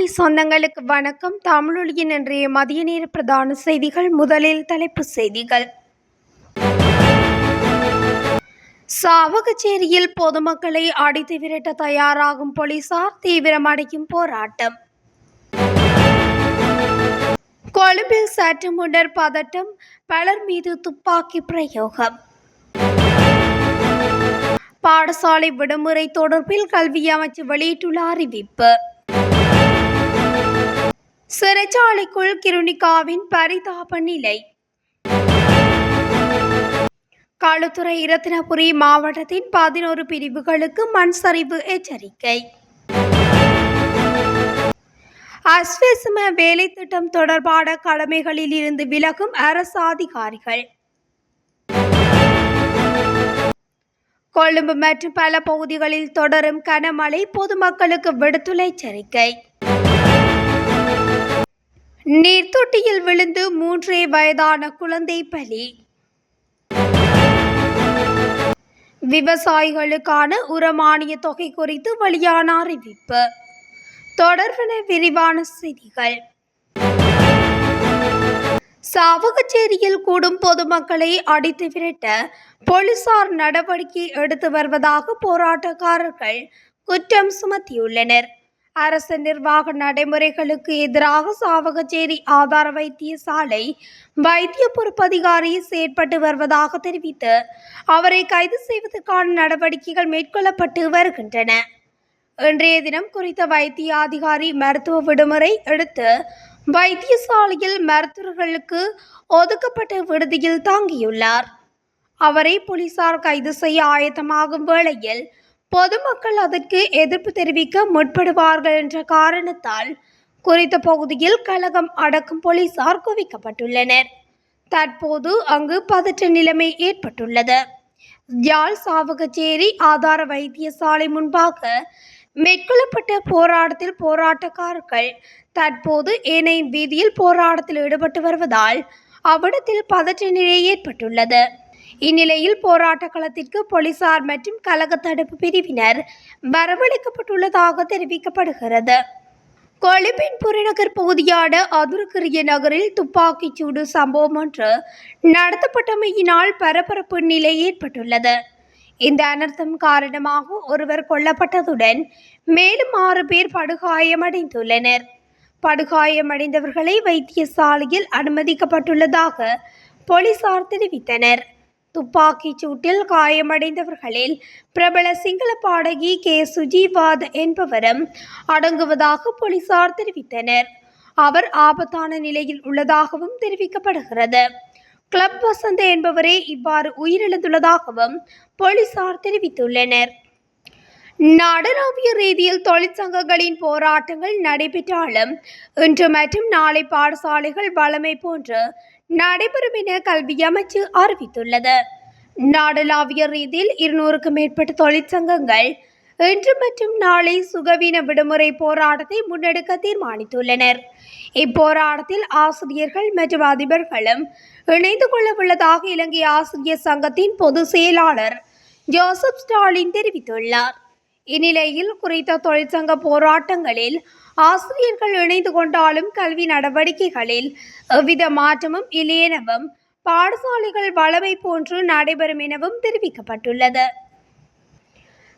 தமிழொலி சொந்தங்களுக்கு வணக்கம். தமிழொலியின் இன்றைய மதிய நேர பிரதான செய்திகள். முதலில் தலைப்பு செய்திகள். சாவகச்சேரியில் பொதுமக்களை அடித்து விரட்ட தயாராகும் போலீசார் தீவிரமடையும் போராட்டம். கொழும்பில் சற்று முன்னர் பதட்டம் பலர் மீது துப்பாக்கி பிரயோகம். பாடசாலை விடுமுறை தொடர்பில் கல்வி அமைச்சு வெளியிட்டுள்ள அறிவிப்பு. சிறைச்சாலைக்குள் கிருணிகாவின் பரிதாப நிலை. களுத்துறை இரத்தினபுரி மாவட்டத்தின் பதினோரு பிரிவுகளுக்கு மண் சரிவு எச்சரிக்கை. அஸ்வசம வேலை திட்டம் தொடர்பான கடமைகளில் இருந்து விலகும் அரசு அதிகாரிகள். கொழும்பு மற்றும் பல பகுதிகளில் தொடரும் கனமழை பொதுமக்களுக்கு விடுத்துள்ள எச்சரிக்கை. நீர்த்தொட்டியில் விழுந்து மூன்றே வயதான குழந்தை பலி. விவசாயிகளுக்கான உரமானிய தொகை குறித்து வெளியான அறிவிப்பு. தொடர்பன விரிவான செய்திகள். சாவகச்சேரியில் கூடும் பொதுமக்களை அடித்து விரட்ட போலீசார் நடவடிக்கை எடுத்து வருவதாக போராட்டக்காரர்கள் குற்றம் சுமத்தியுள்ளனர். அரசு நிர்வாக நடைமுறைகளுக்கு எதிராக சாவகச்சேரி ஆதார வைத்தியசாலை வைத்திய பொறுப்பதிகாரி செயற்பட்டு வருவதாக தெரிவித்து அவரை கைது செய்வதற்கான நடவடிக்கைகள் மேற்கொள்ளப்பட்டு வருகின்றன. இன்றைய தினம் குறித்த வைத்திய அதிகாரி மருத்துவ விடுமுறை எடுத்து வைத்தியசாலையில் மருத்துவர்களுக்கு ஒதுக்கப்பட்ட விடுதியில் தாங்கியுள்ளார். அவரை போலீசார் கைது செய்ய ஆயத்தமாகும் வேளையில் பொதுமக்கள் அதற்கு எதிர்ப்பு தெரிவிக்க முற்படுவார்கள் என்ற காரணத்தால் குறித்த பகுதியில் கழகம் அடக்கும் போலீசார் குவிக்கப்பட்டுள்ளனர். தற்போது அங்கு பதற்ற நிலைமை ஏற்பட்டுள்ளது. யாழ் சாவகச்சேரி ஆதார வைத்தியசாலை முன்பாக மேற்கொள்ளப்பட்ட போராட்டத்தில் போராட்டக்காரர்கள் தற்போது ஏனைய வீதியில் போராட்டத்தில் ஈடுபட்டு வருவதால் அவ்விடத்தில் பதற்ற நிலை ஏற்பட்டுள்ளது. இந்நிலையில் போராட்ட களத்திற்கு போலீசார் மற்றும் கழக தடுப்பு பிரிவினர் வரவழைக்கப்பட்டுள்ளதாக தெரிவிக்கப்படுகிறது. கொழும்பின் புறநகர் பகுதியான அதுரகிரிய நகரில் துப்பாக்கிச் சூடு சம்பவம் ஒன்று நடத்தப்பட்டமையினால் பரபரப்பு நிலை ஏற்பட்டுள்ளது. இந்த அனர்த்தம் காரணமாக ஒருவர் கொல்லப்பட்டதுடன் மேலும் ஆறு பேர் படுகாயமடைந்துள்ளனர். படுகாயமடைந்தவர்களை வைத்தியசாலையில் அனுமதிக்கப்பட்டுள்ளதாக போலீசார் தெரிவித்தனர். துப்பாக்கிச் சூட்டில் காயமடைந்தவர்களில் பிரபல சிங்கள பாடகி கே. சுஜிவாத் என்பவரும் அடங்குவதாக போலீசார் தெரிவித்தனர். அவர் ஆபத்தான நிலையில் உள்ளதாகவும் தெரிவிக்கப்படுகிறது. கிளப் வசந்த் என்பவரே இவ்வாறு உயிரிழந்துள்ளதாகவும் போலீசார் தெரிவித்துள்ளனர். நாடளாவிய ரீதியில் தொழிற்சங்கங்களின் போராட்டங்கள் நடைபெற்றாலும் இன்று மற்றும் நாளை பாடசாலைகள் வளமை போன்று நடைபெறும் என கல்வி அமைச்சு அறிவித்துள்ளது. நாடளாவிய ரீதியில் இருநூறுக்கும் மேற்பட்ட தொழிற்சங்கங்கள் இன்று மற்றும் நாளை சுகவீன விடுமுறை போராட்டத்தை முன்னெடுக்க தீர்மானித்துள்ளனர். இப்போராட்டத்தில் ஆசிரியர்கள் மற்றும் அதிபர்களும் இணைந்து கொள்ளவுள்ளதாக இலங்கை ஆசிரியர் சங்கத்தின் பொதுச் செயலாளர் ஜோசப் ஸ்டாலின் தெரிவித்துள்ளார். இந்நிலையில் குறித்த தொழிற்சங்க போராட்டங்களில் ஆசிரியர்கள் இணைந்து கொண்டாலும் கல்வி நடவடிக்கைகளில் எவ்வித மாற்றமும் இல்லையெனவும் பாடசாலைகள் வளமை போன்று நடைபெறும் எனவும் தெரிவிக்கப்பட்டுள்ளது.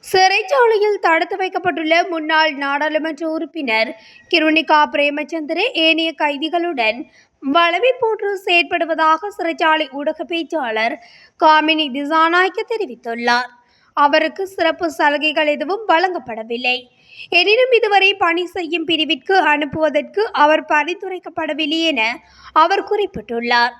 சிறைச்சாலையில் தடுத்து வைக்கப்பட்டுள்ள முன்னாள் நாடாளுமன்ற உறுப்பினர் கிருணிகா பிரேமச்சந்திர ஏனைய கைதிகளுடன் வளமை போன்று செயற்படுவதாக சிறைச்சாலை ஊடக பேச்சாளர் காமினி திசாநாயக்க தெரிவித்துள்ளார். அவருக்கு சிறப்பு சலுகைகள் எதுவும் வழங்கப்படவில்லை. எனினும் இதுவரை பணி செய்யும் பிரிவிற்கு அனுப்புவதற்கு அவர் பரிந்துரைக்கப்படவில்லை என அவர் குறிப்பிட்டுள்ளார்.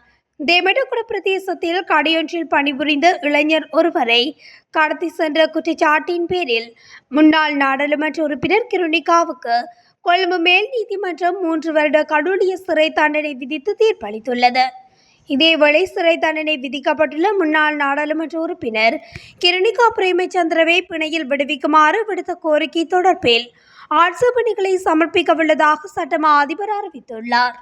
தேமடகுட பிரதேசத்தில் கடையொன்றில் பணிபுரிந்த இளைஞர் ஒருவரை கடத்தி சென்ற குற்றச்சாட்டின் பேரில் முன்னாள் நாடாளுமன்ற உறுப்பினர் கிருணிகாவுக்கு கொழும்பு மேல் நீதிமன்றம் மூன்று வருட கடூழிய சிறை தண்டனை விதித்து தீர்ப்பளித்துள்ளது. இதேவேளை சிறை தண்டனை விதிக்கப்பட்டுள்ள முன்னாள் நாடாளுமன்ற உறுப்பினர் கிரணிகா பிரேமச்சந்திரவை பிணையில் விடுவிக்குமாறு விடுத்த கோரிக்கை தொடர்பில் ஆட்சேபணிகளை சமர்ப்பிக்கவுள்ளதாக சட்டமா அதிபர் அறிவித்துள்ளார்.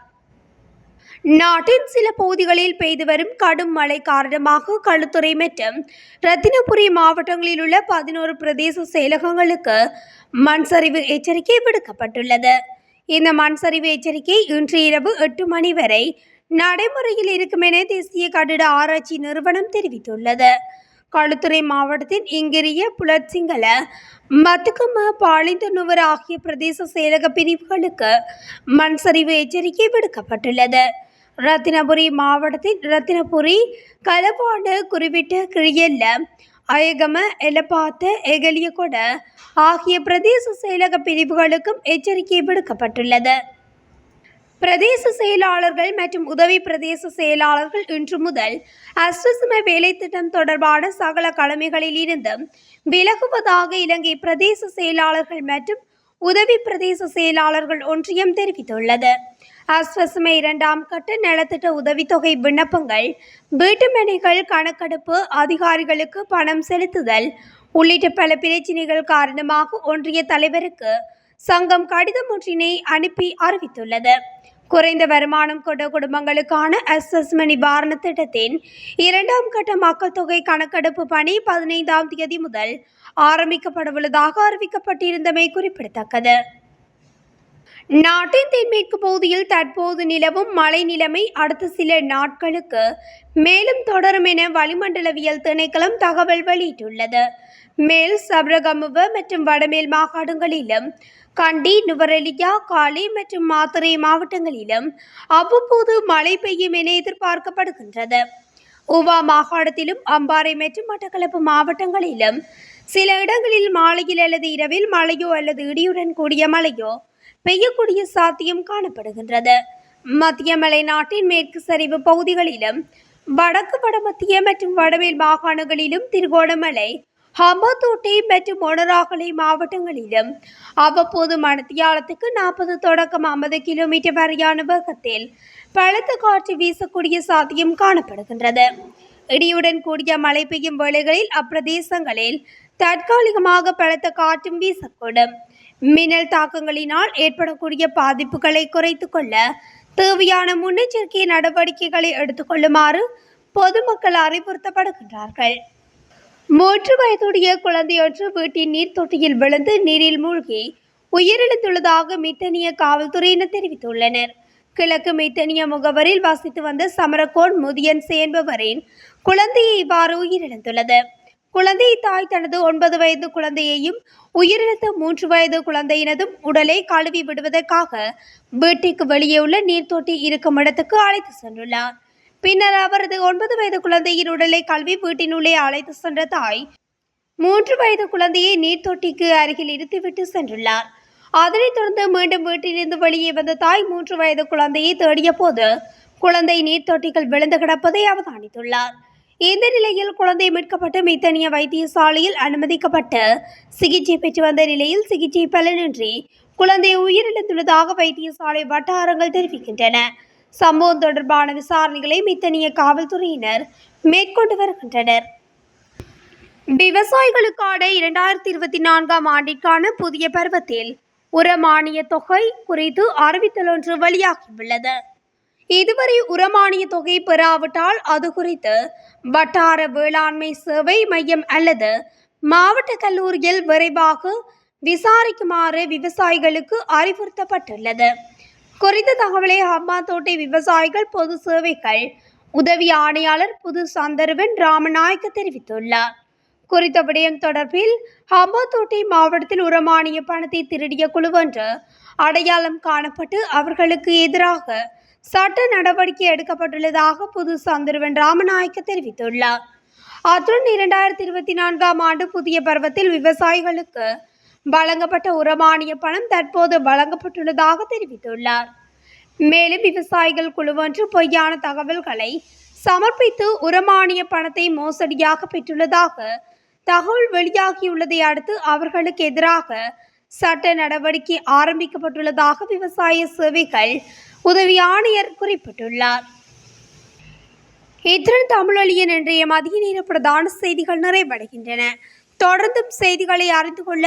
நாட்டின் சில பகுதிகளில் பெய்து வரும் கடும் மழை காரணமாக களுத்துறை மற்றும் ரத்தினபுரி மாவட்டங்களில் உள்ள பதினோரு பிரதேச செயலகங்களுக்கு மண் சரிவு எச்சரிக்கை விடுக்கப்பட்டுள்ளது. இந்த மண் சரிவு எச்சரிக்கை இன்று இரவு எட்டு மணி வரை நடைமுறையில் இருக்கும் என தேசிய கட்டிட ஆராய்ச்சி நிறுவனம் தெரிவித்துள்ளது. களுத்துறை மாவட்டத்தின் இங்கிரிய புலத்சிங்கள மத்துக்கும பாலிந்தனுவர் ஆகிய பிரதேச செயலக பிரிவுகளுக்கு மண் சரிவு எச்சரிக்கை விடுக்கப்பட்டுள்ளது. ரத்தினபுரி மாவட்டத்தின் ரத்தினபுரி கலப்பாடு குறிப்பிட்ட கிழியல்ல அயகம எலப்பாத்த எகலியகொட ஆகிய பிரதேச செயலக பிரிவுகளுக்கும் எச்சரிக்கை விடுக்கப்பட்டுள்ளது. பிரதேச செயலாளர்கள் மற்றும் உதவி பிரதேச செயலாளர்கள் இன்று முதல் அஸ்வசம வேலை திட்டம் தொடர்பான சகல கடமைகளில் இருந்து விலகுவதாக இலங்கை பிரதேச செயலாளர்கள் மற்றும் உதவி பிரதேச செயலாளர்கள் ஒன்றியம் தெரிவித்துள்ளது. அஸ்வசம இரண்டாம் கட்ட நலத்திட்ட உதவித்தொகை விண்ணப்பங்கள் வீட்டுமனைகள் கணக்கெடுப்பு அதிகாரிகளுக்கு பணம் செலுத்துதல் உள்ளிட்ட பல பிரச்சினைகள் காரணமாக ஒன்றிய தலைவருக்கு சங்கம் கடிதம் ஒன்றினை அனுப்பி அறிவித்துள்ளது. குறைந்த வருமானம் கொண்ட குடும்பங்களுக்கான அசஸ்ம நிவாரண திட்டத்தின் இரண்டாம் கட்ட மக்கள் தொகை கணக்கெடுப்பு பணி பதினைந்தாம் தேதி முதல் ஆரம்பிக்கப்படவுள்ளதாக அறிவிக்கப்பட்டிருந்தமை குறிப்பிடத்தக்கது. நாட்டின் தென்மேற்கு பகுதியில் தற்போது நிலவும் மழை நிலைமை அடுத்த சில நாட்களுக்கு மேலும் தொடரும் என வளிமண்டலவியல் திணைக்களம் தகவல் வெளியிட்டுள்ளது. மேல் சபரகமுவ மற்றும் வடமேல் மாகாணங்களிலும் கண்டி நுவரெலியா காலி மற்றும் மாத்தறை மாவட்டங்களிலும் அவ்வப்போது மழை பெய்யும் என எதிர்பார்க்கப்படுகின்றது. உவா மாகாணத்திலும் அம்பாறை மற்றும் மட்டக்களப்பு மாவட்டங்களிலும் சில இடங்களில் மாலையில் அல்லது இரவில் மழையோ அல்லது இடியுடன் கூடிய மழையோ பெய்யக்கூடிய சாத்தியம் காணப்படுகின்றது. மத்திய மலைநாட்டின் மேற்கு சரிவு பகுதிகளிலும் வடக்கு வடமத்திய மற்றும் வடமேல் மாகாணங்களிலும் திருகோணமலை ஹம்பத்தோட்டை மற்றும் மொனராகலை மாவட்டங்களிலும் அவ்வப்போது மணத்தியாலத்துக்கு நாற்பது தொடக்கம் ஐம்பது கிலோமீட்டர் வரையான வேகத்தில் பலத்த காற்று வீசக்கூடிய சாத்தியம் காணப்படுகின்றது. இடியுடன் கூடிய மழை பெய்யும் வேளைகளில் அப்பிரதேசங்களில் தற்காலிகமாக பலத்த காற்றும் வீசக்கூடும். மின்னல் தாக்கங்களினால் ஏற்படக்கூடிய பாதிப்புகளை குறைத்து கொள்ள தேவையான முன்னெச்சரிக்கை நடவடிக்கைகளை எடுத்துக்கொள்ளுமாறு பொதுமக்கள் அறிவுறுத்தப்படுகின்றார்கள். மூன்று வயதுடைய குழந்தையொன்று வீட்டின் நீர் தொட்டியில் விழுந்து நீரில் மூழ்கி உயிரிழந்துள்ளதாக மித்தனிய காவல்துறையினர் தெரிவித்துள்ளனர். கிழக்கு மித்தனிய முகவரில் வசித்து வந்த சமரகோன் முதியன் என்பவரின் குழந்தையை இவ்வாறு உயிரிழந்துள்ளது. குழந்தையை தாய் தனது ஒன்பது வயது குழந்தையையும் உயிரிழந்த மூன்று வயது குழந்தையினதும் உடலை கழுவி விடுவதற்காக வீட்டுக்கு வெளியே உள்ள நீர்த்தொட்டி இருக்கும் இடத்துக்கு அழைத்து சென்றுள்ளார். பின்னர் அவரது ஒன்பது வயது குழந்தையின் உடலை கல்வி வீட்டினுள்ளே அழைத்து சென்ற தாய் மூன்று வயது குழந்தையை நீர்த்தொட்டிக்கு அருகில் இருத்திவிட்டு சென்றுள்ளார். அதனைத் தொடர்ந்து மீண்டும் வீட்டிலிருந்து வெளியே வந்த தாய் மூன்று வயது குழந்தையை தேடிய போது குழந்தை நீர்த்தொட்டிகள் விழுந்து கிடப்பதை அவதானித்துள்ளார். இந்த நிலையில் குழந்தை மீட்கப்பட்டு மித்தனிய வைத்தியசாலையில் அனுமதிக்கப்பட்டு சிகிச்சை பெற்று வந்த நிலையில் சிகிச்சை பலனின்றி குழந்தை உயிரிழந்துள்ளதாக வைத்தியசாலை வட்டாரங்கள் தெரிவிக்கின்றன. சம்பவம் தொடர்பான விசாரணைகளை மித்தனிய காவல்துறையினர் மேற்கொண்டு வருகின்றனர். விவசாயிகளுக்கான இரண்டாயிரத்தி இருபத்தி நான்காம் ஆண்டிற்கான புதிய பருவத்தில் உர மானிய தொகை குறித்து அறிவித்தல் ஒன்று வெளியாகியுள்ளது. இதுவரை உரமானிய தொகை பெறாவிட்டால் அது குறித்து வட்டார வேளாண்மை சேவை மையம் அல்லது மாவட்ட கல்லூரியில் விரைவாக விசாரிக்குமாறு விவசாயிகளுக்கு அறிவுறுத்தப்பட்டுள்ளது. குறித்த தகவலை ஹம்பாந்தோட்டை விவசாயிகள் பொது சேவைகள் உதவி ஆணையாளர் புது சந்தர்வன் ராமநாயக்க தெரிவித்துள்ளார். குறித்த விடயம் தொடர்பில் ஹம்பாந்தோட்டை மாவட்டத்தில் உரமானிய பணத்தை திருடிய குழுவொன்று அடையாளம் காணப்பட்டு அவர்களுக்கு எதிராக சட்ட நடவடிக்கை எடுக்கப்பட்டுள்ளதாக புது சந்திரவன் ராமநாயக்க தெரிவித்துள்ளார். அத்துடன் இரண்டாயிரத்தி இருபத்தி நான்காம் ஆண்டு புதிய பருவத்தில் விவசாயிகளுக்கு வழங்கப்பட்ட உரமானிய பணம் தற்போது வழங்கப்பட்டுள்ளதாக தெரிவித்துள்ளார். மேலும் விவசாயிகள் குழுவொன்று பொய்யான தகவல்களை சமர்ப்பித்து உரமானிய பணத்தை மோசடியாக பெற்றுள்ளதாக தகவல் வெளியாகியுள்ளதை அடுத்து அவர்களுக்கு எதிராக சட்ட நடவடிக்கை ஆரம்பிக்கப்பட்டுள்ளதாக விவசாய சேவைகள் உதவி ஆணையர் குறிப்பிட்டுள்ளார். இத்துடன் தமிழொலியின் இன்றைய மதிய நேர பிரதான செய்திகள் நிறைவடைகின்றன. தொடர்ந்தும் செய்திகளை அறிந்து கொள்ள